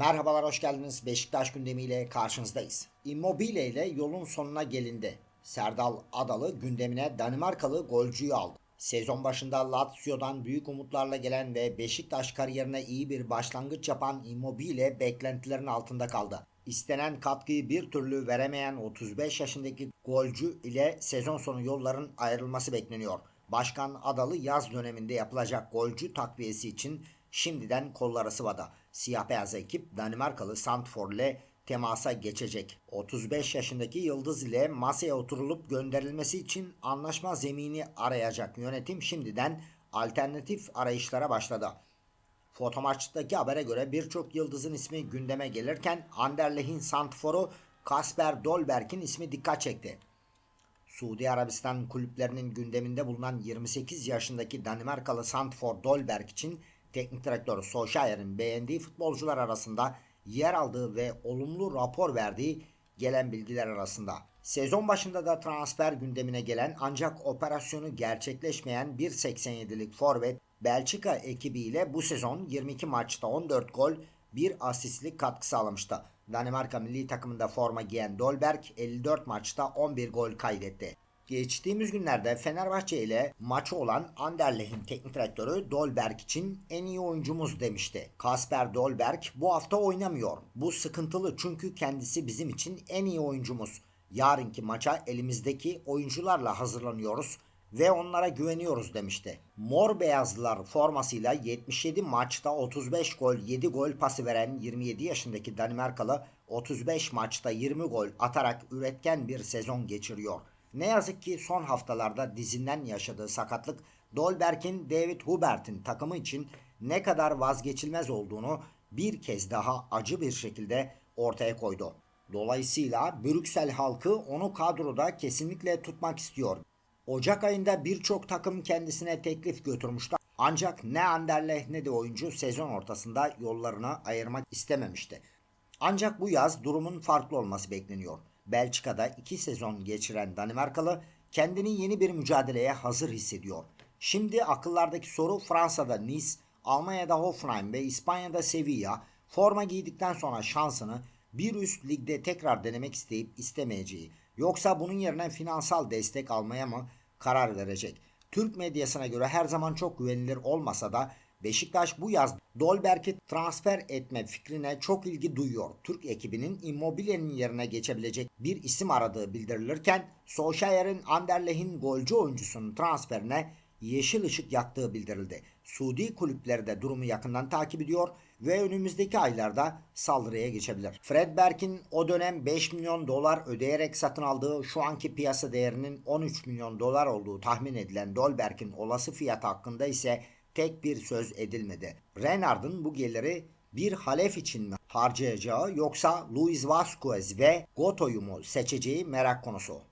Merhabalar hoş geldiniz. Beşiktaş gündemiyle karşınızdayız. Immobile ile yolun sonuna gelindi. Serdal Adalı gündemine Danimarkalı golcüyü aldı. Sezon başında Lazio'dan büyük umutlarla gelen ve Beşiktaş kariyerine iyi bir başlangıç yapan Immobile beklentilerin altında kaldı. İstenen katkıyı bir türlü veremeyen 35 yaşındaki golcü ile sezon sonu yolların ayrılması bekleniyor. Başkan Adalı yaz döneminde yapılacak golcü takviyesi için şimdiden kolları sıvada. Siyah beyaz ekip Danimarkalı Sandford ile temasa geçecek. 35 yaşındaki Yıldız ile masaya oturulup gönderilmesi için anlaşma zemini arayacak yönetim şimdiden alternatif arayışlara başladı. Fotomaçtaki habere göre birçok yıldızın ismi gündeme gelirken Anderlecht'in Sandfor'u Kasper Dolberg'in ismi dikkat çekti. Suudi Arabistan kulüplerinin gündeminde bulunan 28 yaşındaki Danimarkalı Sandford Dolberg için teknik direktör Solskjaer'in beğendiği futbolcular arasında yer aldığı ve olumlu rapor verdiği gelen bilgiler arasında. Sezon başında da transfer gündemine gelen ancak operasyonu gerçekleşmeyen 1.87'lik forvet Belçika ekibiyle bu sezon 22 maçta 14 gol, 1 asistlik katkı sağlamıştı. Danimarka milli takımında forma giyen Dolberg 54 maçta 11 gol kaydetti. Geçtiğimiz günlerde Fenerbahçe ile maçı olan Anderlecht'in teknik direktörü Dolberg için en iyi oyuncumuz demişti. Kasper Dolberg bu hafta oynamıyor. Bu sıkıntılı çünkü kendisi bizim için en iyi oyuncumuz. Yarınki maça elimizdeki oyuncularla hazırlanıyoruz ve onlara güveniyoruz demişti. Mor beyazlılar formasıyla 77 maçta 35 gol 7 gol pası veren 27 yaşındaki Danimarkalı 35 maçta 20 gol atarak üretken bir sezon geçiriyor. Ne yazık ki son haftalarda dizinden yaşadığı sakatlık Dolberg'in David Hubert'in takımı için ne kadar vazgeçilmez olduğunu bir kez daha acı bir şekilde ortaya koydu. Dolayısıyla Brüksel halkı onu kadroda kesinlikle tutmak istiyor. Ocak ayında birçok takım kendisine teklif götürmüştü. Ancak ne Anderlecht ne de oyuncu sezon ortasında yollarını ayırmak istememişti. Ancak bu yaz durumun farklı olması bekleniyor. Belçika'da iki sezon geçiren Danimarkalı kendini yeni bir mücadeleye hazır hissediyor. Şimdi akıllardaki soru Fransa'da Nice, Almanya'da Hoffenheim ve İspanya'da Sevilla forma giydikten sonra şansını bir üst ligde tekrar denemek isteyip istemeyeceği yoksa bunun yerine finansal destek almaya mı karar verecek. Türk medyasına göre her zaman çok güvenilir olmasa da Beşiktaş bu yaz Dolberg'i transfer etme fikrine çok ilgi duyuyor. Türk ekibinin Immobile'nin yerine geçebilecek bir isim aradığı bildirilirken Solskjaer'in Anderlecht'in golcü oyuncusunun transferine yeşil ışık yaktığı bildirildi. Suudi kulüpleri de durumu yakından takip ediyor ve önümüzdeki aylarda saldırıya geçebilir. Fred Berk'in o dönem 5 milyon dolar ödeyerek satın aldığı şu anki piyasa değerinin 13 milyon dolar olduğu tahmin edilen Dolberg'in olası fiyatı hakkında ise tek bir söz edilmedi. Renard'ın bu geliri bir halef için mi harcayacağı yoksa Luis Vasquez ve Goto'yu mu seçeceği merak konusu.